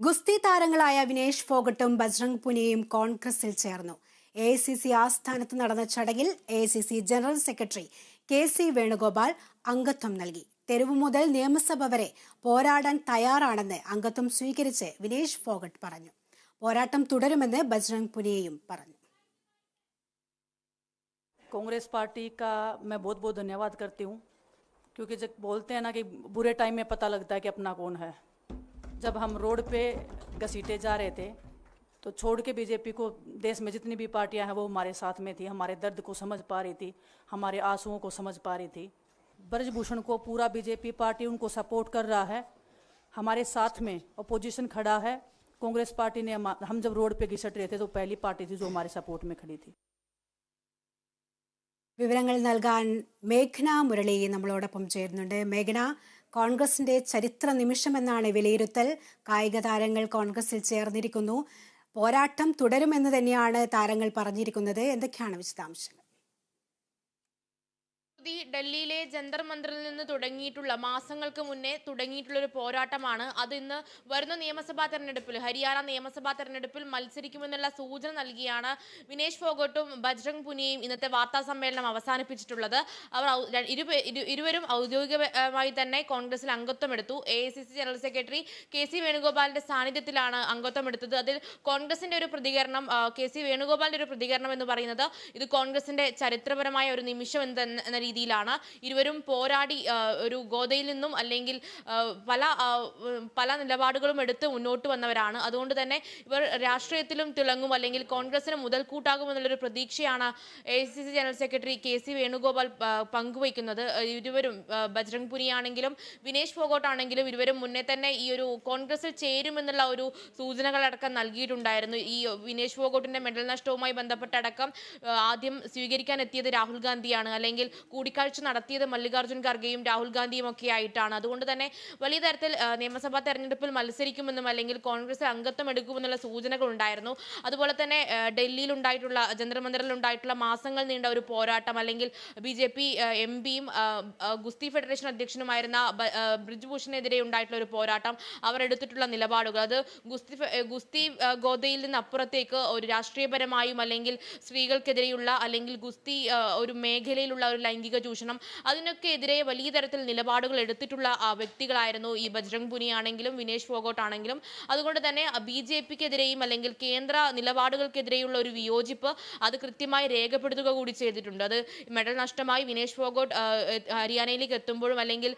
ഗുസ്തി താരങ്ങളായ വിനേഷ് ഫോഗട്ടും ബജ്രംഗ് പുനിയയും കോൺഗ്രസിൽ ചേർന്നു എ ഐ സി സി ആസ്ഥാനത്ത് നടന്ന ചടങ്ങിൽ A I C C general secretary K C Venugopal അംഗത്വം നൽകി തെരുവ് മുതൽ നിയമസഭ വരെ പോരാടാൻ തയ്യാറാണെന്ന് അംഗത്വം സ്വീകരിച്ച് വിനേഷ് ഫോഗട്ട് പറഞ്ഞു പോരാട്ടം തുടരുമെന്ന് ബജ്രംഗ് പുനിയയും പറഞ്ഞു कांग्रेस पार्टी का मैं बहुत बहुत धन्यवाद करती हूँ क्योंकि जब बोलते हैं ना कि बुरे टाइम में पता लगता है कि अपना कौन है जब हम रोड पे घसीटे जा रहे थे तो छोड़ के बीजेपी को देश में जितनी भी पार्टियां हैं वो हमारे साथ में थी हमारे दर्द को समझ पा रही थी हमारे आंसुओं को समझ पा रही थी ब्रजभूषण को पूरा बीजेपी पार्टी उनको सपोर्ट कर रहा है हमारे साथ में अपोजिशन खड़ा है कांग्रेस पार्टी ने हमा- हम जब रोड पे घिसट रहे थे तो पहली पार्टी थी जो हमारे सपोर्ट में खड़ी थी വിവരങ്ങൾ നൽകാൻ മേഘന മുരളി നമ്മളോടൊപ്പം ചേരുന്നുണ്ട് മേഘന കോൺഗ്രസിന്റെ ചരിത്ര നിമിഷമെന്നാണ് വിലയിരുത്തൽ. കായിക താരങ്ങൾ കോൺഗ്രസിൽ ചേർന്നിരിക്കുന്നു. പോരാട്ടം തുടരുമെന്ന് തന്നെയാണ് താരങ്ങൾ പറഞ്ഞിരിക്കുന്നത്. എന്തൊക്കെയാണ് വിശദാംശങ്ങൾ? മോദി ഡൽഹിയിലെ ജന്തർ മന്ദറിൽ നിന്ന് തുടങ്ങിയിട്ടുള്ള മാസങ്ങൾക്ക് മുന്നേ തുടങ്ങിയിട്ടുള്ള ഒരു പോരാട്ടമാണ്. അത് ഇന്ന് വരുന്ന നിയമസഭാ തെരഞ്ഞെടുപ്പിൽ ഹരിയാന നിയമസഭാ തെരഞ്ഞെടുപ്പിൽ മത്സരിക്കുമെന്നുള്ള സൂചന നൽകിയാണ് വിനേഷ് ഫോഗട്ടും ബജ്രംഗ് പുനിയയും ഇന്നത്തെ വാർത്താ സമ്മേളനം അവസാനിപ്പിച്ചിട്ടുള്ളത്. അവർ ഇരുവരും ഔദ്യോഗികമായി തന്നെ കോൺഗ്രസിൽ അംഗത്വം എടുത്തു. A general secretary K C വേണുഗോപാലിന്റെ സാന്നിധ്യത്തിലാണ് അംഗത്വം എടുത്തത്. അതിൽ കോൺഗ്രസിന്റെ ഒരു പ്രതികരണം കെ സി വേണുഗോപാലിന്റെ ഒരു പ്രതികരണം എന്ന് പറയുന്നത് ഇത് കോൺഗ്രസിന്റെ ചരിത്രപരമായ ഒരു നിമിഷം എന്ന എന്ന രീതിയിലാണ്. ഇരുവരും പോരാടി ഒരു ഗോതയിൽ നിന്നും അല്ലെങ്കിൽ പല പല നിലപാടുകളും എടുത്ത് മുന്നോട്ട് വന്നവരാണ്. അതുകൊണ്ട് തന്നെ ഇവർ രാഷ്ട്രീയത്തിലും തിളങ്ങും അല്ലെങ്കിൽ കോൺഗ്രസിന് മുതൽക്കൂട്ടാകുമെന്നുള്ളൊരു പ്രതീക്ഷയാണ് A C C general secretary K C Venugopal പങ്കുവയ്ക്കുന്നത്. ഇരുവരും ബജ്രംഗ് പുനിയാണെങ്കിലും വിനേഷ് ഫോഗോട്ട് ആണെങ്കിലും ഇരുവരും മുന്നേ തന്നെ ഈ ഒരു കോൺഗ്രസിൽ ചേരുമെന്നുള്ള ഒരു സൂചനകളടക്കം നൽകിയിട്ടുണ്ടായിരുന്നു. ഈ വിനേഷ് ഫോഗോട്ടിന്റെ മെഡൽ നഷ്ടവുമായി ബന്ധപ്പെട്ടടക്കം ആദ്യം സ്വീകരിക്കാൻ എത്തിയത് രാഹുൽ ഗാന്ധിയാണ്. അല്ലെങ്കിൽ കൂടിക്കാഴ്ച നടത്തിയത് മല്ലികാർജുൻ ഖർഗെയും രാഹുൽ ഗാന്ധിയും ഒക്കെ ആയിട്ടാണ് അതുകൊണ്ട് തന്നെ വലിയ തരത്തിൽ നിയമസഭാ തെരഞ്ഞെടുപ്പിൽ മത്സരിക്കുമെന്നും അല്ലെങ്കിൽ കോൺഗ്രസ് അംഗത്വം എടുക്കുമെന്നുള്ള സൂചനകൾ ഉണ്ടായിരുന്നു. അതുപോലെ തന്നെ ഡൽഹിയിൽ ഉണ്ടായിട്ടുള്ള ജന്തർ ഉണ്ടായിട്ടുള്ള മാസങ്ങൾ നീണ്ട ഒരു പോരാട്ടം അല്ലെങ്കിൽ ബി ജെ പി എം പിയും ഗുസ്തി ഫെഡറേഷൻ അധ്യക്ഷനുമായിരുന്ന ബ്രിജ്ഭൂഷണെതിരെ ഉണ്ടായിട്ടുള്ള ഒരു പോരാട്ടം അവർ എടുത്തിട്ടുള്ള നിലപാടുകൾ. അത് ഗുസ്തി ഗുസ്തി ഗോതയിൽ നിന്ന് അപ്പുറത്തേക്ക് ഒരു രാഷ്ട്രീയപരമായും അല്ലെങ്കിൽ സ്ത്രീകൾക്കെതിരെയുള്ള അല്ലെങ്കിൽ ഗുസ്തി ഒരു മേഖലയിലുള്ള ഒരു ലൈംഗിക ചൂഷണം അതിനൊക്കെ എതിരെ വലിയ തരത്തിൽ നിലപാടുകൾ എടുത്തിട്ടുള്ള വ്യക്തികളായിരുന്നു ഈ ബജ്രംഗ് പുനിയാണെങ്കിലും വിനേഷ് ഫോഗോട്ട് ആണെങ്കിലും. അതുകൊണ്ട് തന്നെ ബി ജെ പിക്കെതിരെയും അല്ലെങ്കിൽ കേന്ദ്ര നിലപാടുകൾക്കെതിരെയുള്ള ഒരു വിയോജിപ്പ് അത് കൃത്യമായി രേഖപ്പെടുത്തുക കൂടി ചെയ്തിട്ടുണ്ട്. അത് മെഡൽ നഷ്ടമായി വിനേഷ് ഫോഗോട്ട് ഹരിയാനയിലേക്ക് എത്തുമ്പോഴും അല്ലെങ്കിൽ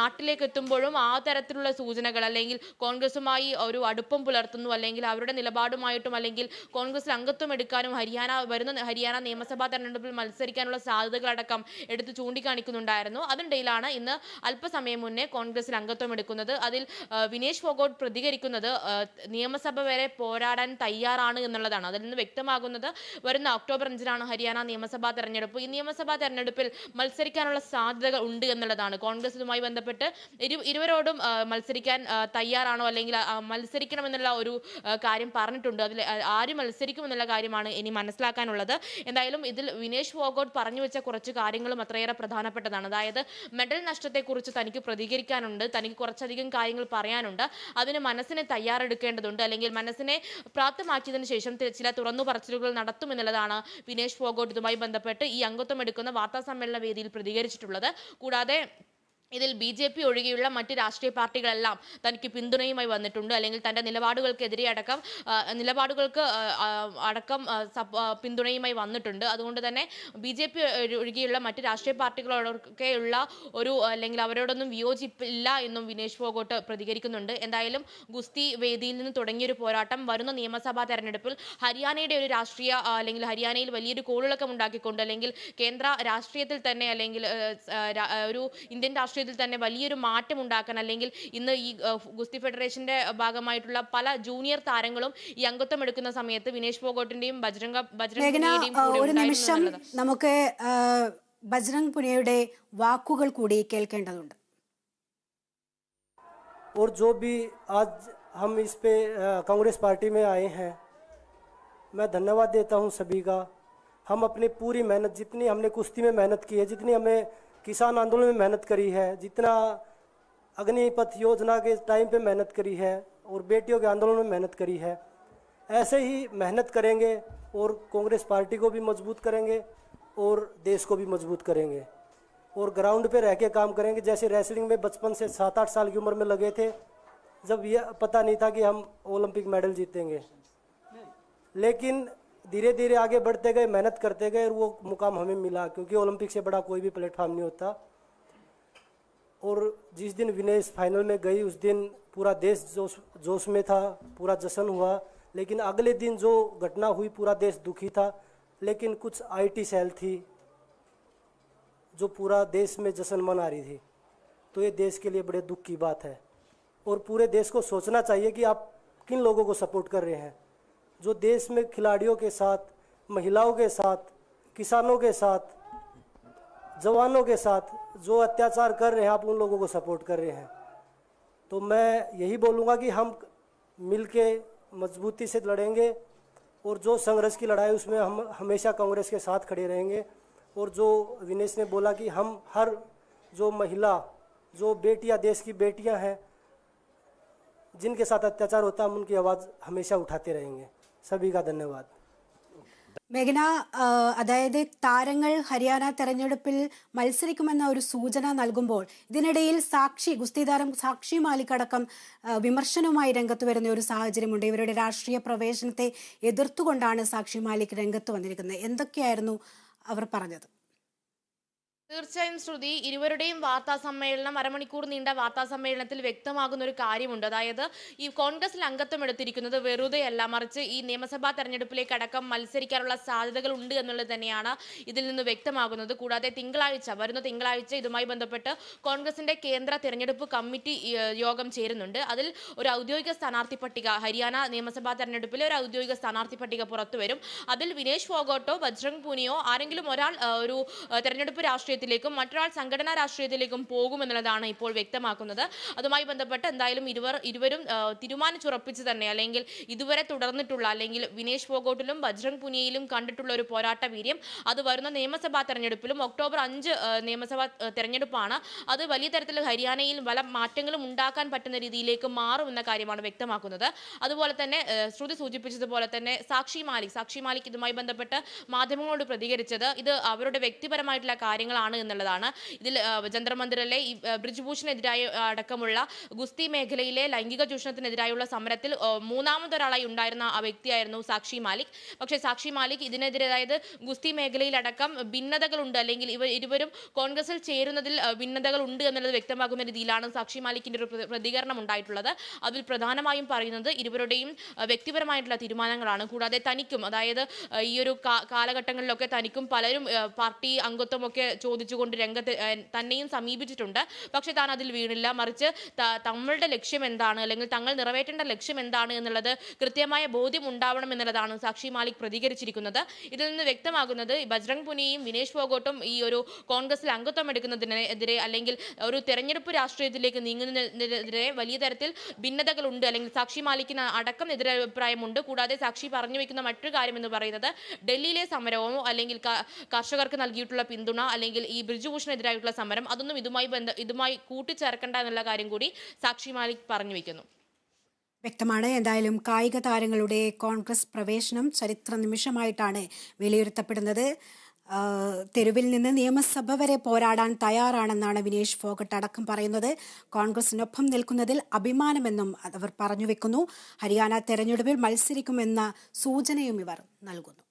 നാട്ടിലേക്ക് എത്തുമ്പോഴും ആ തരത്തിലുള്ള സൂചനകൾ അല്ലെങ്കിൽ കോൺഗ്രസുമായി ഒരു അടുപ്പം പുലർത്തുന്നു അല്ലെങ്കിൽ അവരുടെ നിലപാടുമായിട്ടും അല്ലെങ്കിൽ കോൺഗ്രസിൽ അംഗത്വം എടുക്കാനും ഹരിയാന വരുന്ന ഹരിയാന നിയമസഭാ തെരഞ്ഞെടുപ്പിൽ മത്സരിക്കാനുള്ള സാധ്യതകളടക്കം എടുത്ത് ചൂണ്ടിക്കാണിക്കുന്നുണ്ടായിരുന്നു. അതിനിടയിലാണ് ഇന്ന് അല്പസമയം മുന്നേ കോൺഗ്രസിൽ അംഗത്വം എടുക്കുന്നത്. അതിൽ വിനേഷ് ഫോഗോട്ട് പ്രതികരിക്കുന്നത് നിയമസഭ വരെ പോരാടാൻ തയ്യാറാണ് എന്നുള്ളതാണ്. അതിൽ നിന്ന് വ്യക്തമാകുന്നത് വരുന്ന ഒക്ടോബർ അഞ്ചിനാണ് ഹരിയാന നിയമസഭാ തെരഞ്ഞെടുപ്പ്. ഈ നിയമസഭാ തെരഞ്ഞെടുപ്പിൽ മത്സരിക്കാനുള്ള സാധ്യതകൾ ഉണ്ട് എന്നുള്ളതാണ്. കോൺഗ്രസുമായി ബന്ധപ്പെട്ട് ഇരു ഇരുവരോടും മത്സരിക്കാൻ തയ്യാറാണോ അല്ലെങ്കിൽ മത്സരിക്കണമെന്നുള്ള ഒരു കാര്യം പറഞ്ഞിട്ടുണ്ട്. അതിൽ ആര് മത്സരിക്കും എന്നുള്ള കാര്യമാണ് ഇനി മനസ്സിലാക്കാനുള്ളത്. എന്തായാലും ഇതിൽ വിനേഷ് ഫോഗോട്ട് പറഞ്ഞു വെച്ച കുറച്ച് കാര്യങ്ങളും അത്രയേറെ പ്രധാനപ്പെട്ടതാണ്. അതായത് മെഡൽ നഷ്ടത്തെക്കുറിച്ച് തനിക്ക് പ്രതികരിക്കാനുണ്ട് തനിക്ക് കുറച്ചധികം കാര്യങ്ങൾ പറയാനുണ്ട് അതിന് മനസ്സിനെ തയ്യാറെടുക്കേണ്ടതുണ്ട് അല്ലെങ്കിൽ മനസ്സിനെ പ്രാപ്തമാക്കിയതിനു ശേഷം ചില തുറന്നു പറച്ചിലുകൾ നടത്തുമെന്നുള്ളതാണ് വിനേഷ് ഫോഗോട്ട് ഇതുമായി ബന്ധപ്പെട്ട് ഈ അംഗത്വം എടുക്കുന്ന വാർത്താ സമ്മേളന വേദിയിൽ പ്രതികരിച്ചിട്ടുള്ളത്. കൂടാതെ ഇതിൽ ബി ജെ പി ഒഴികെയുള്ള മറ്റ് രാഷ്ട്രീയ പാർട്ടികളെല്ലാം തനിക്ക് പിന്തുണയുമായി വന്നിട്ടുണ്ട്. അല്ലെങ്കിൽ തന്റെ നിലപാടുകൾക്കെതിരെ അടക്കം നിലപാടുകൾക്ക് അടക്കം പിന്തുണയുമായി വന്നിട്ടുണ്ട്. അതുകൊണ്ട് തന്നെ ബി ജെ പി ഒഴികെയുള്ള മറ്റ് രാഷ്ട്രീയ പാർട്ടികളോടൊക്കെയുള്ള ഒരു അല്ലെങ്കിൽ അവരോടൊന്നും വിയോജിപ്പില്ല എന്നും വിനേഷ് ഫോഗോട്ട് പ്രതികരിക്കുന്നുണ്ട്. എന്തായാലും ഗുസ്തി വേദിയിൽ നിന്ന് തുടങ്ങിയൊരു പോരാട്ടം വരുന്ന നിയമസഭാ തെരഞ്ഞെടുപ്പിൽ ഹരിയാനയുടെ ഒരു രാഷ്ട്രീയ അല്ലെങ്കിൽ ഹരിയാനയിൽ വലിയൊരു കോളിളക്കം ഉണ്ടാക്കിക്കൊണ്ട് അല്ലെങ്കിൽ കേന്ദ്ര രാഷ്ട്രീയത്തിൽ തന്നെ അല്ലെങ്കിൽ ഒരു ഇന്ത്യൻ രാഷ്ട്രീയത്തിൽ തന്നെ വലിയൊരു മാറ്റം ഉണ്ടാക്കാൻ അല്ലെങ്കിൽ ഇന്ന് ഈ ആ, ഗുസ്തി ഫെഡറേഷന്റെ ഭാഗമായിട്ടുള്ള പല ജൂനിയർ താരങ്ങളും ഈ അംഗത്വം എടുക്കുന്ന സമയത്ത് വിനേഷ് ഫോഗോട്ടിന്റെയും ബജ്രംഗ ബജ്രംഗ് മേഘന പുനിയയുടെയും ആ, കൂടെ ഒരു ഉണ്ടായിരുന്നു നിമിഷം എന്നുള്ളത്. നമുക്ക് ആ, ബജ്രംഗ് പുനിയയുടെ വാക്കുകൾ കൂടി കേൾക്കേണ്ടതുണ്ട് और जो भी आज हम इस पे अ, कांग्रेस पार्टी में आए हैं मैं धन्यवाद देता हूं सभी का हम अपनी पूरी मेहनत जितनी हमने कुश्ती में मेहनत की है जितनी हमें किसान आंदोलन में मेहनत करी है, जितना अग्निपथ योजना के टाइम पे मेहनत करी है और बेटियों के आंदोलन में मेहनत करी है। ऐसे ही मेहनत करेंगे और कांग्रेस पार्टी को भी मज़बूत करेंगे और देश को भी मज़बूत करेंगे और ग्राउंड पे रह के काम करेंगे। जैसे रेसलिंग में बचपन से सात आठ साल की उम्र में लगे थे, जब यह पता नहीं था कि हम ओलंपिक मेडल जीतेंगे। लेकिन धीरे धीरे आगे बढ़ते गए, मेहनत करते गए और वो मुकाम हमें मिला, क्योंकि ओलंपिक से बड़ा कोई भी प्लेटफॉर्म नहीं होता। और जिस दिन विनेश फाइनल में गई, उस दिन पूरा देश जोश जोश में था, पूरा जश्न हुआ। लेकिन अगले दिन जो घटना हुई, पूरा देश दुखी था। लेकिन कुछ आईटी सेल थी, जो पूरा देश में जश्न मना रही थी। तो ये देश के लिए बड़े दुख की बात है। और पूरे देश को सोचना चाहिए कि आप किन लोगों को सपोर्ट कर रहे हैं। जो देश में खिलाड़ियों के साथ, महिलाओं के साथ, किसानों के साथ, जवानों के साथ जो अत्याचार कर रहे हैं, आप उन लोगों को सपोर्ट कर रहे हैं। तो मैं यही बोलूँगा कि हम मिलके मजबूती से लड़ेंगे और जो संघर्ष की लड़ाई उसमें हम हमेशा कांग्रेस के साथ खड़े रहेंगे। और जो विनेश ने बोला कि हम हर जो महिला, जो बेटियाँ, देश की बेटियाँ हैं, जिनके साथ अत्याचार होता है, हम उनकी आवाज़ हमेशा उठाते रहेंगे। सभी का धन्यवाद മേഘന ആ, അതായത് താരങ്ങൾ ഹരിയാന തെരഞ്ഞെടുപ്പിൽ മത്സരിക്കുമെന്ന ഒരു സൂചന നൽകുമ്പോൾ ഇതിനിടയിൽ സാക്ഷി ഗുസ്തി താരം സാക്ഷി മാലിക് അടക്കം ആ, വിമർശനവുമായി രംഗത്ത് വരുന്ന ഒരു സാഹചര്യമുണ്ട് ഇവരുടെ രാഷ്ട്രീയ പ്രവേശനത്തെ എതിർത്തുകൊണ്ടാണ് സാക്ഷി മാലിക് രംഗത്ത് വന്നിരിക്കുന്നത് എന്തൊക്കെയായിരുന്നു അവർ പറഞ്ഞത് തീർച്ചയായും ശ്രുതി ഇരുവരുടെയും വാർത്താ സമ്മേളനം അരമണിക്കൂർ നീണ്ട വാർത്താ സമ്മേളനത്തിൽ വ്യക്തമാകുന്ന ഒരു കാര്യമുണ്ട്. അതായത് ഈ കോൺഗ്രസിൽ അംഗത്വം എടുത്തിരിക്കുന്നത് വെറുതെയല്ല. മറിച്ച് ഈ നിയമസഭാ തെരഞ്ഞെടുപ്പിലേക്ക് അടക്കം മത്സരിക്കാനുള്ള സാധ്യതകൾ ഉണ്ട് എന്നുള്ളത് തന്നെയാണ് ഇതിൽ നിന്ന് വ്യക്തമാകുന്നത്. കൂടാതെ തിങ്കളാഴ്ച വരുന്ന തിങ്കളാഴ്ച ഇതുമായി ബന്ധപ്പെട്ട് കോൺഗ്രസിന്റെ കേന്ദ്ര തെരഞ്ഞെടുപ്പ് കമ്മിറ്റി യോഗം ചേരുന്നുണ്ട്. അതിൽ ഒരു ഔദ്യോഗിക സ്ഥാനാർത്ഥി പട്ടിക ഹരിയാന നിയമസഭാ തെരഞ്ഞെടുപ്പിലെ ഒരു ഔദ്യോഗിക സ്ഥാനാർത്ഥി പട്ടിക പുറത്തുവരും അതിൽ വിനേഷ് ഫോഗോട്ടോ ബജ്രംഗ് പൂനിയോ ആരെങ്കിലും ഒരാൾ ഒരു തെരഞ്ഞെടുപ്പ് തെരഞ്ഞെടുപ്പ് രാഷ്ട്രീയത്തിലേക്കും മറ്റൊരാൾ സംഘടനാ രാഷ്ട്രീയത്തിലേക്കും പോകുമെന്നുള്ളതാണ് ഇപ്പോൾ വ്യക്തമാക്കുന്നത്. അതുമായി ബന്ധപ്പെട്ട് എന്തായാലും ഇരുവർ ഇരുവരും തീരുമാനിച്ചുറപ്പിച്ച് തന്നെ അല്ലെങ്കിൽ ഇതുവരെ തുടർന്നിട്ടുള്ള അല്ലെങ്കിൽ വിനേഷ് ഫോഗോട്ടിലും ബജ്രംഗ് പുനിയയിലും കണ്ടിട്ടുള്ള ഒരു പോരാട്ട വീര്യം അത് വരുന്ന നിയമസഭാ തെരഞ്ഞെടുപ്പിലും ഒക്ടോബർ അഞ്ച് നിയമസഭാ തെരഞ്ഞെടുപ്പാണ്. അത് വലിയ തരത്തിൽ ഹരിയാനയിൽ പല മാറ്റങ്ങളും ഉണ്ടാക്കാൻ പറ്റുന്ന രീതിയിലേക്ക് മാറുമെന്ന കാര്യമാണ് വ്യക്തമാക്കുന്നത്. അതുപോലെ തന്നെ ശ്രുതി സൂചിപ്പിച്ചതുപോലെ തന്നെ സാക്ഷി മാലിക് സാക്ഷി മാലിക് ഇതുമായി ബന്ധപ്പെട്ട് മാധ്യമങ്ങളോട് പ്രതികരിച്ചത് ഇത് അവരുടെ വ്യക്തിപരമായിട്ടുള്ള കാര്യങ്ങളാണ്. എന്നുള്ളതാണ്. ഇതിൽ ആ, ജന്തർ മന്ദിറിലെ ബ്രിജ്ഭൂഷണെതിരായ അടക്കമുള്ള ഗുസ്തി മേഖലയിലെ ലൈംഗിക ചൂഷണത്തിനെതിരായുള്ള സമരത്തിൽ മൂന്നാമതൊരാളായി ഉണ്ടായിരുന്ന ആ വ്യക്തിയായിരുന്നു സാക്ഷി മാലിക്. പക്ഷേ സാക്ഷി മാലിക് ഇതിനെതിരെ അതായത് ഗുസ്തി മേഖലയിലടക്കം ഭിന്നതകളുണ്ട്. അല്ലെങ്കിൽ ഇവർ ഇരുവരും കോൺഗ്രസിൽ ചേരുന്നതിൽ ഭിന്നതകളുണ്ട് എന്നുള്ളത് വ്യക്തമാകുന്ന രീതിയിലാണ് സാക്ഷി മാലിക്കിന്റെ ഒരു പ്രതികരണം ഉണ്ടായിട്ടുള്ളത്. അതിൽ പ്രധാനമായും പറയുന്നത് ഇരുവരുടെയും വ്യക്തിപരമായിട്ടുള്ള തീരുമാനങ്ങളാണ്. കൂടാതെ തനിക്കും അതായത് ഈ ഒരു കാലഘട്ടങ്ങളിലൊക്കെ തനിക്കും പലരും പാർട്ടി അംഗത്വമൊക്കെ ചോദിച്ചുകൊണ്ട് രംഗത്ത് തന്നെയും സമീപിച്ചിട്ടുണ്ട്. പക്ഷേ താൻ അതിൽ വീണില്ല. മറിച്ച് തങ്ങളുടെ ലക്ഷ്യം എന്താണ്? അല്ലെങ്കിൽ തങ്ങൾ നിറവേറ്റേണ്ട ലക്ഷ്യം എന്താണ് എന്നുള്ളത് കൃത്യമായ ബോധ്യം ഉണ്ടാവണം എന്നുള്ളതാണ് സാക്ഷി മാലിക് പ്രതികരിച്ചിരിക്കുന്നത്. ഇതിൽ നിന്ന് വ്യക്തമാകുന്നത് ബജ്രംഗ് പുനിയും വിനേഷ് ഫോഗോട്ടും ഈ ഒരു കോൺഗ്രസിൽ അംഗത്വം എടുക്കുന്നതിനെതിരെ അല്ലെങ്കിൽ ഒരു തെരഞ്ഞെടുപ്പ് രാഷ്ട്രീയത്തിലേക്ക് നീങ്ങുന്നതിനെതിരെ വലിയ തരത്തിൽ ഭിന്നതകളുണ്ട്. അല്ലെങ്കിൽ സാക്ഷി മാലിക്കിന് അടക്കം എതിരഭിപ്രായമുണ്ട്. കൂടാതെ സാക്ഷി പറഞ്ഞു വെക്കുന്ന മറ്റൊരു കാര്യം എന്ന് പറയുന്നത് ഡൽഹിയിലെ സമരമോ അല്ലെങ്കിൽ കർഷകർക്ക് നൽകിയിട്ടുള്ള പിന്തുണ അല്ലെങ്കിൽ ഈ ബ്രിജുഭൂഷണെതിരായിട്ടുള്ള സമരം അതൊന്നും ഇതുമായി ബന്ധ ഇതുമായി കൂട്ടിച്ചേർക്കണ്ട എന്നുള്ള കാര്യം കൂടി സാക്ഷി മാലിക് പറഞ്ഞു വെക്കുന്നു. വ്യക്തമാണ്. എന്തായാലും കായിക താരങ്ങളുടെ കോൺഗ്രസ് പ്രവേശനം ചരിത്ര നിമിഷമായിട്ടാണ് വിലയിരുത്തപ്പെടുന്നത്. തെരുവിൽ നിന്ന് നിയമസഭ വരെ പോരാടാൻ തയ്യാറാണെന്നാണ് വിനേഷ് ഫോഗട്ട് അടക്കം പറയുന്നത്. കോൺഗ്രസിനൊപ്പം നിൽക്കുന്നതിൽ അഭിമാനമെന്നും അവർ പറഞ്ഞു വെക്കുന്നു. ഹരിയാന തെരഞ്ഞെടുപ്പിൽ മത്സരിക്കുമെന്ന സൂചനയും ഇവർ നൽകുന്നു.